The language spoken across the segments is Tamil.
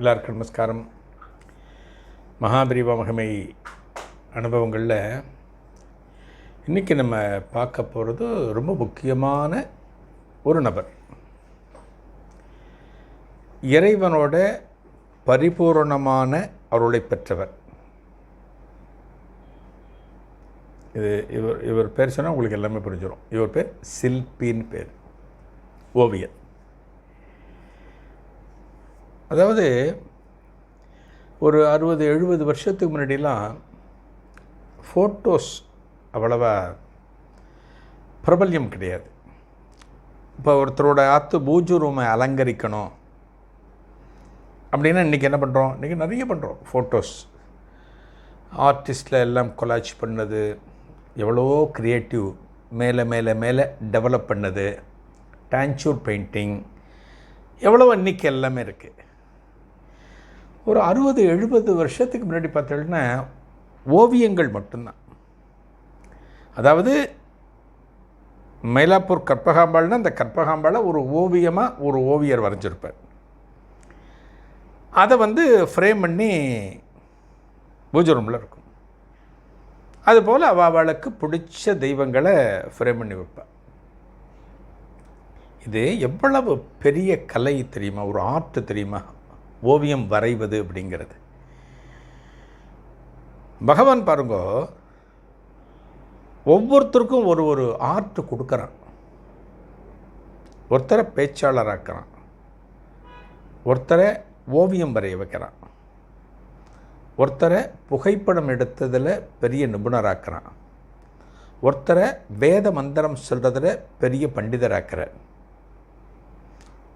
எல்லாருக்கும் நமஸ்காரம். மகாபிரிவா மகிமை அனுபவங்களில் இன்றைக்கி நம்ம பார்க்க போகிறது ரொம்ப முக்கியமான ஒரு நபர். இறைவனோட பரிபூரணமான அருளை பெற்றவர். இது இவர் இவர் பேர் சொன்னால் உங்களுக்கு எல்லாமே புரிஞ்சிடும் இவர் பேர் சில்பின்னு பேர். ஓவியர். அதாவது ஒரு அறுபது எழுபது வருஷத்துக்கு முன்னாடிலாம் ஃபோட்டோஸ் அவ்வளவா பிரபல்யம் கிடையாது. இப்போ ஒருத்தரோட ஆற்று பூஜை ரூமை அலங்கரிக்கணும் அப்படின்னா இன்றைக்கி என்ன பண்ணுறோம் இன்றைக்கி நிறைய பண்ணுறோம் ஃபோட்டோஸ். ஆர்டிஸ்டில் எல்லாம் கொலாச் பண்ணது எவ்வளோ க்ரியேட்டிவ் மேலே மேலே மேலே டெவலப் பண்ணது. டான்ச்சூர் பெயிண்டிங் எவ்வளோ இன்றைக்கி எல்லாமே இருக்குது ஒரு அறுபது எழுபது வருஷத்துக்கு முன்னாடி பார்த்தீங்கன்னா ஓவியங்கள் மட்டும்தான். அதாவது மயிலாப்பூர் கற்பகாம்பாள்னா அந்த கற்பகாம்பாளை ஒரு ஓவியமாக ஒரு ஓவியர் வரைஞ்சிருப்பார். அதை வந்து ஃப்ரேம் பண்ணி பூஜை ரூமில் இருக்கும். அதுபோல் அவ அவளுக்கு பிடிச்ச தெய்வங்களை ஃப்ரேம் பண்ணி வைப்பாள் இது எவ்வளவு பெரிய கலை தெரியுமா? ஒரு ஆர்ட் தெரியுமா? ஓவியம் வரைவது அப்படிங்கிறது. பகவான் பாருங்க ஒவ்வொருத்தருக்கும் ஒரு ஒரு ஆர்ட் கொடுக்குறான். ஒருத்தரை பேச்சாளராக்கிறான். ஒருத்தரை ஓவியம் வரைய வைக்கிறான். ஒருத்தரை புகைப்படம் எடுத்ததில் பெரிய நிபுணராக்குறான். ஒருத்தரை வேத மந்திரம் சொல்கிறதுல பெரிய பண்டிதராக்கிறார்.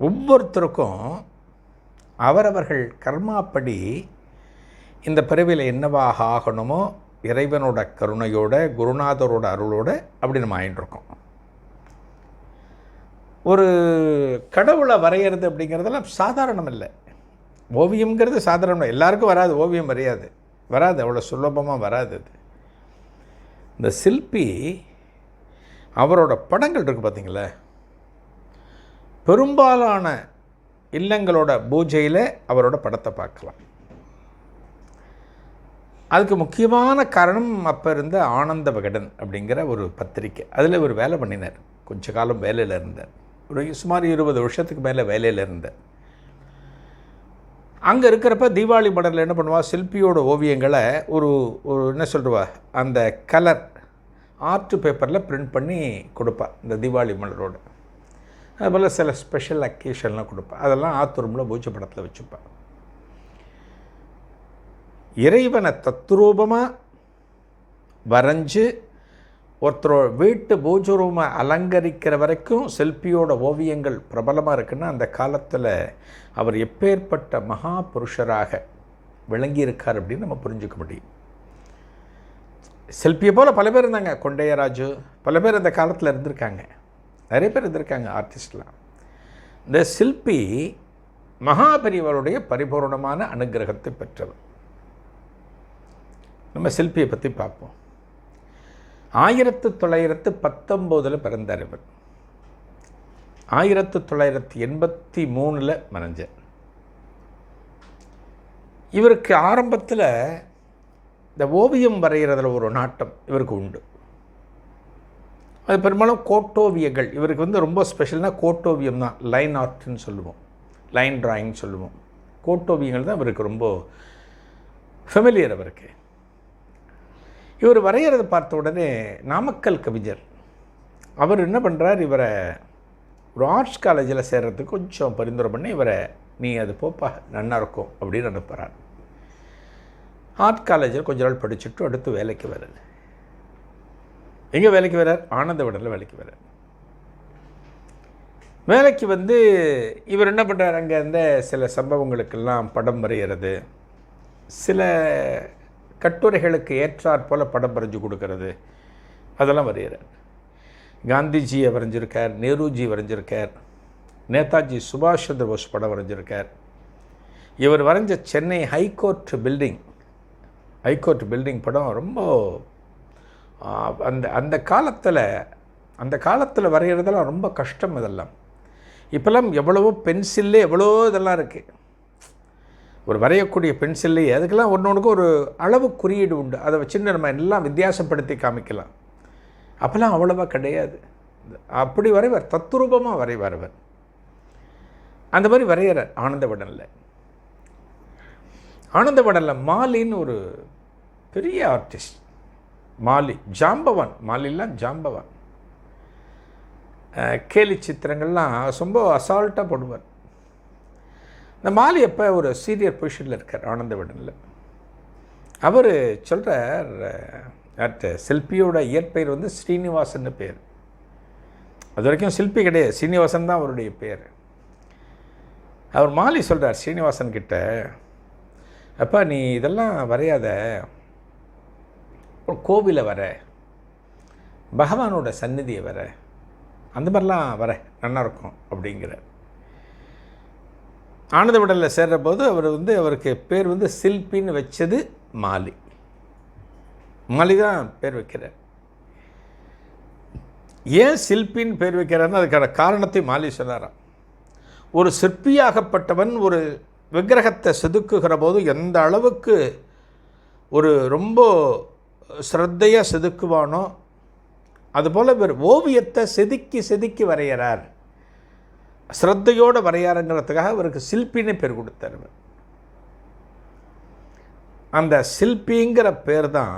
ஒவ்வொருத்தருக்கும் அவரவர்கள் கர்மாப்படி இந்த பிறவியில் என்னவாக ஆகணுமோ இறைவனோட கருணையோட குருநாதரோட அருளோட அப்படி நம்ம ஆயின்ட்டுருக்கோம் ஒரு கடவுளை வரைகிறது அப்படிங்கிறதெல்லாம் சாதாரணம் இல்லை. ஓவியம்ங்கிறது சாதாரணம் எல்லாருக்கும் வராது ஓவியம் வரையாது. வராது அவ்வளோ சுலபமாக வராது அது. இந்த சிற்பி அவரோட படங்கள் இருக்குது பார்த்தீங்களா பெரும்பாலான இல்லங்களோட பூஜையில் அவரோட படத்தை பார்க்கலாம். அதுக்கு முக்கியமான காரணம் அப்போ இருந்த ஆனந்த விகடன் அப்படிங்கிற ஒரு பத்திரிக்கை. அதில் ஒரு வேலை பண்ணினார். கொஞ்ச காலம் வேலையில் இருந்தார். ஒரு சுமார் இருபது வருஷத்துக்கு மேலே வேலையில் இருந்தார். அங்கே இருக்கிறப்ப தீபாவளி மடலில் என்ன பண்ணுவா? சில்பியோட ஓவியங்களை ஒரு ஒரு என்ன சொல்லுவா அந்த கலர் ஆர்ட் பேப்பரில் பிரிண்ட் பண்ணி கொடுப்பா. இந்த தீபாவளி மலரோடு. அதுபோல் சில ஸ்பெஷல் அக்கேஷன்லாம் கொடுப்பேன். அதெல்லாம் ஆத்தூரமில் பூஜை படத்தில் வச்சுப்பா இறைவனை தத்ரூபமாக வரைஞ்சி ஒருத்தரோட வீட்டு பூஜை ரூமை அலங்கரிக்கிற வரைக்கும் செல்பியோட ஓவியங்கள் பிரபலமாக இருக்குன்னா அந்த காலத்தில் அவர் எப்பேற்பட்ட மகா புருஷராக விளங்கியிருக்கார் அப்படின்னு நம்ம புரிஞ்சுக்க முடியும். செல்பியை போல் பல பேர் இருந்தாங்க. கொண்டையராஜு பல பேர் அந்த காலத்தில் இருந்திருக்காங்க. நிறைய பேர் இருந்திருக்காங்க ஆர்டிஸ்ட்லாம் இந்த சில்பி மகாபெரியவருடைய பரிபூர்ணமான அனுகிரகத்தை பெற்றவர். நம்ம சில்பியை பற்றி பார்ப்போம். ஆயிரத்து தொள்ளாயிரத்து பத்தொம்போதில் பிறந்தார் இவர். ஆயிரத்து தொள்ளாயிரத்து எண்பத்தி மூணில் மறைஞ்சார். இவருக்கு ஆரம்பத்தில் இந்த ஓவியம் வரைகிறதுல ஒரு நாட்டம் இவருக்கு உண்டு. அது பெரும்பாலும் கோட்டோவியங்கள். இவருக்கு வந்து ரொம்ப ஸ்பெஷல்னால் கோட்டோவியம் தான். லைன் ஆர்ட்னு சொல்லுவோம். லைன் டிராயிங் சொல்லுவோம். கோட்டோவியங்கள் தான் இவருக்கு ரொம்ப ஃபெமிலியர் அவருக்கு. இவர் வரைகிறத பார்த்த உடனே நாமக்கல் கவிஞர் அவர் என்ன பண்ணுறார் இவரை ஒரு ஆர்ட்ஸ் காலேஜில் சேர்கிறதுக்கு கொஞ்சம் பரிந்துரை பண்ணி இவரை நீ அது போப்பா நன்னா இருக்கும் அப்படின்னு அனுப்புகிறார் ஆர்ட் காலேஜில் கொஞ்ச நாள் படிச்சுட்டு அடுத்து வேலைக்கு வருது எங்கே வேலைக்கு வர்றார் ஆனந்த விடலில் வேலைக்கு வர்றார் வேலைக்கு வந்து இவர் என்ன பண்ணுறார் அங்கே இருந்த சில சம்பவங்களுக்கெல்லாம் படம் வரைகிறது சில கட்டுரைகளுக்கு ஏற்றாற் போல் படம் வரைஞ்சு கொடுக்கறது அதெல்லாம் வரைகிறார். காந்திஜியை வரைஞ்சிருக்கார் நேருஜி வரைஞ்சிருக்கார் நேதாஜி சுபாஷ் சந்திர போஸ் படம் வரைஞ்சிருக்கார். இவர் வரைஞ்ச Chennai high court building high court building படம் ரொம்ப அந்த அந்த காலத்தில் அந்த காலத்தில் வரைகிறதெல்லாம் ரொம்ப கஷ்டம் இதெல்லாம். இப்போல்லாம் எவ்வளவோ பென்சில்லே எவ்வளோ இதெல்லாம் இருக்குது ஒரு வரையக்கூடிய பென்சில்லே அதுக்கெல்லாம் ஒன்று ஒன்றுக்கு ஒரு அளவு குறியீடு உண்டு. அதை வச்சுட்டு நம்ம எல்லாம் வித்தியாசப்படுத்தி காமிக்கலாம். அப்போல்லாம் அவ்வளோவா கிடையாது. அப்படி வரைவார் தத்துரூபமாக வரைவார் அவர். அந்த மாதிரி வரைகிறார் ஆனந்தவடனில். ஆனந்தவடனில் மாலின்னு ஒரு பெரிய ஆர்டிஸ்ட் மாலி ஜாம்பவான். மாலிலாம் ஜாம்பவான். கேலி சித்திரங்கள்லாம் ரொம்ப அசால்ட்டாக போடுவார். இந்த மாலி அப்போ ஒரு சீனியர் பொசிஷனில் இருக்கார் ஆனந்தவடனில். அவர் சொல்கிறார் அட் சில்பியோட இயற்பெயர் வந்து ஸ்ரீனிவாசன் பேர். அது வரைக்கும் சில்பி கிடையாது ஸ்ரீனிவாசன் தான் அவருடைய பேர். அவர் மாலி சொல்கிறார் ஸ்ரீனிவாசன் கிட்ட அப்பா நீ இதெல்லாம் வரையாத. ஒரு கோவிலை வர பகவானோட சந்நிதியை வர அந்த மாதிரிலாம் வர நல்லா இருக்கும் அப்படிங்கிற. ஆனந்த விடலில் சேர்ற போது அவர் வந்து அவருக்கு பேர் வந்து சில்பின்னு வச்சது மாலி. மாலி தான் பேர் வைக்கிறார். ஏன் சில்பின்னு பேர் வைக்கிறாருன்னு அதுக்கான காரணத்தை மாலி சொன்னாராம். ஒரு சிற்பியாகப்பட்டவன் ஒரு விக்கிரகத்தை செதுக்குகிற போது எந்த அளவுக்கு ஒரு ரொம்ப ஸ்ரத்தையாக செதுக்குவானோ? அதுபோல் இவர் ஓவியத்தை செதுக்கி செதுக்கி வரைகிறார் ஸ்ரத்தையோடு வரையாருங்கிறதுக்காக அவருக்கு சில்பின்னு பேர் கொடுத்தார் இவர். அந்த சில்பிங்கிற பேர் தான்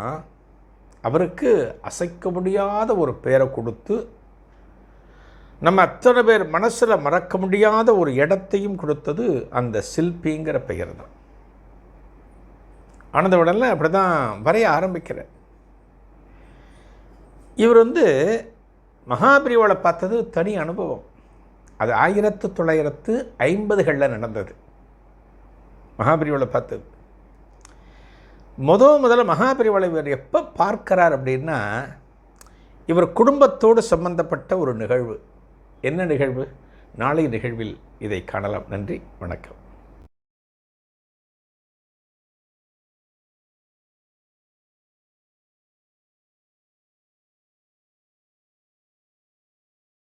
அவருக்கு அசைக்க முடியாத ஒரு பேரை கொடுத்து நம்ம அத்தனை பேர் மனசில் மறக்க முடியாத ஒரு இடத்தையும் கொடுத்தது அந்த சில்பிங்கிற பெயர் தான் ஆனந்தவிடனில் அப்படி தான் வரைய ஆரம்பிக்கிறேன் இவர் வந்து மகாபிரிவாளை பார்த்தது தனி அனுபவம். அது ஆயிரத்து தொள்ளாயிரத்து ஐம்பதுகளில் நடந்தது. மகாபிரிவாளை பார்த்தது. முத முதல்ல மகாபிரிவாளை இவர் எப்போ பார்க்கிறார் அப்படின்னா இவர் குடும்பத்தோடு சம்பந்தப்பட்ட ஒரு நிகழ்வு. என்ன நிகழ்வு? நாளை நிகழ்வில் இதை காணலாம். நன்றி. வணக்கம்.